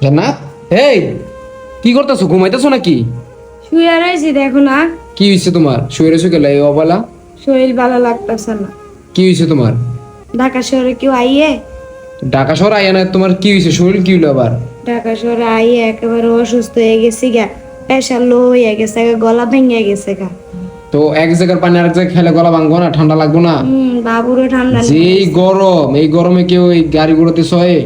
জান্নাত এই কি করতেছো? ঘুমাইতেছো নাকি? শুয়ে রয়েছি দেখো না। কি হয়েছে তোমার? শুয়ে রয়েছো গেলে এই অবলা? শরীর ভালো লাগতেছে না। কি হয়েছে তোমার? ঢাকা শহরে কেউ আইয়ে? ঢাকা শহর আইয়া না তোমার কি হয়েছে শরীর কি হলো আবার? ঢাকা শহরে আইয়ে একেবারে অসুস্থ হয়ে গেছি গা। প্রেশার লো হয়ে গেছে গা, গলা ভেঙে গেছে গা। তো এক জায়গার পানি আরেক জায়গায় খেলে গলা ভাঙবো না ঠান্ডা লাগবো না? হম বাবুরও ঠান্ডা এই গরম এই গরমে কেউ এই গাড়ি ঘোড়াতে সয়ে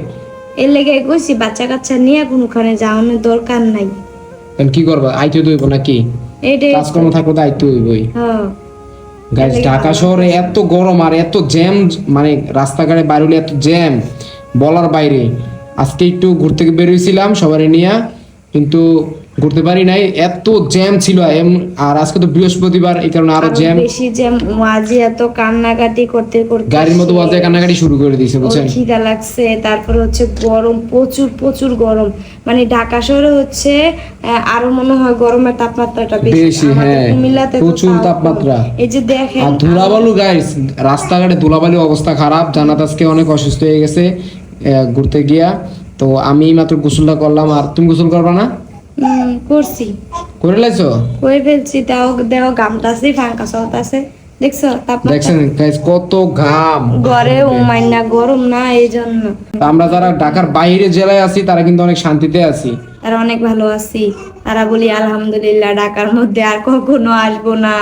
এর লেগে কইছি বাচ্চা কাচ্চা নিয়ে কোনোখানে যাওয়ানোর দরকার নাই। তাহলে কি করবা? আইতে দইব নাকি? কাজকর্ম থাকলে তো আইতে হইবই। হ্যাঁ গাইজ ঢাকা শহরে এত গরম আর এত জ্যাম মানে রাস্তাঘাটে বাইরে এত জ্যাম বলার বাইরে। আজকে একটু ঘুরতে বেরিয়েছিলাম সবারই নিয়ে। কিন্তু ঘুরতে পারি নাই। এত জ্যাম ছিল এম- আর আজকে তো বৃহস্পতিবার এই কারণে আরও জ্যাম বেশি যে মাঝে এত কান্নাকাটি করতে করতে গাড়ির মতো বাজে কান্নাকাটি শুরু করে দিয়েছে বুঝছেন? খিদা লাগছে তারপরে হচ্ছে গরম প্রচুর প্রচুর গরম। মানে ঢাকা শহরে হচ্ছে আরও মনে হয় গরমের তাপমাত্রাটা বেশি। হ্যাঁ। প্রচুর তাপমাত্রা। এই যে দেখেন আর ধুলাবালু গাইস রাস্তাঘাটে ধুলাবালু অবস্থা খারাপ। জানাত আজকে অনেক অসুস্থ হয়ে গেছে ঘুরতে গিয়া। তো আমি মাত্র গোসলটা করলাম আর তুমি গোসল করবা না? করছি। করে লাইছো? করে ফেলছি তাও দেহ গামটাছে ফাঙ্কা চলতেছে দেখছ দেখছেন গাইস কত ঘাম। ঘরে উমাইন না গরম না এই জন্য আমরা যারা ঢাকার বাইরে জেলায় আছি তারা কিন্তু অনেক শান্তিতে আছি। আর অনেক ভালো আছি। তারা বলি আলহামদুলিল্লাহ ঢাকার মধ্যে আর কখনো আসব না।